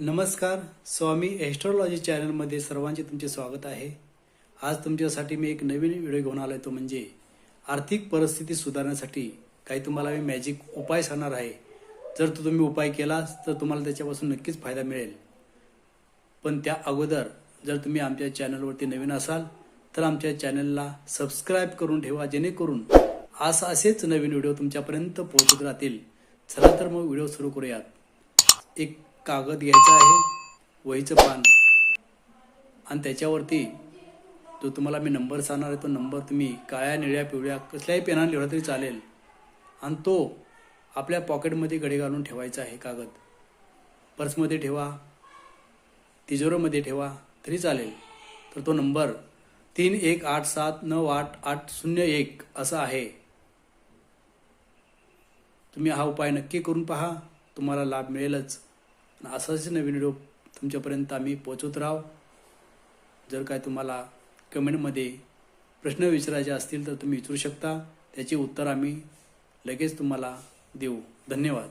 नमस्कार स्वामी एस्ट्रॉलॉजी चॅनलमध्ये सर्वांचे तुमचे स्वागत आहे. आज तुमच्यासाठी मी एक नवीन व्हिडिओ घेऊन आलो तो म्हणजे आर्थिक परिस्थिती सुधारण्यासाठी काही तुम्हाला मी मॅजिक उपाय सांगणार आहे. जर तो तुम्ही उपाय केलास तर तुम्हाला त्याच्यापासून नक्कीच फायदा मिळेल. पण त्या अगोदर जर तुम्ही आमच्या चॅनलवरती नवीन असाल तर आमच्या चॅनलला सबस्क्राईब करून ठेवा जेणेकरून आज असेच नवीन व्हिडिओ तुमच्यापर्यंत पोहोचत राहतील. चला तर मग व्हिडिओ सुरू करूयात. एक कागद घ्यायचा आहे वहीचं पान. आणि त्याच्यावरती जो तुम्हाला मी नंबर सांगणार आहे तो नंबर तुम्ही काळ्या निळ्या पिवळ्या कसल्याही पेनाने लिहिला तरी चालेल. आणि तो आपल्या पॉकेटमध्ये गडी घालून ठेवायचा आहे कागद. पर्समध्ये ठेवा तिजोरीमध्ये ठेवा तरी चालेल. तर तो नंबर तीन एक आठ सात नऊ आठ आठ शून्य एक असा आहे. तुम्ही हा उपाय नक्की करून पहा तुम्हाला लाभ मिळेलच. असाच नवीन व्हिडिओ तुमच्यापर्यंत आम्ही पोचवत राहू. जर काय तुम्हाला कमेंटमध्ये प्रश्न विचारायचे असतील तर तुम्ही विचारू शकता. त्याची उत्तर आम्ही लगेच तुम्हाला देऊ. धन्यवाद.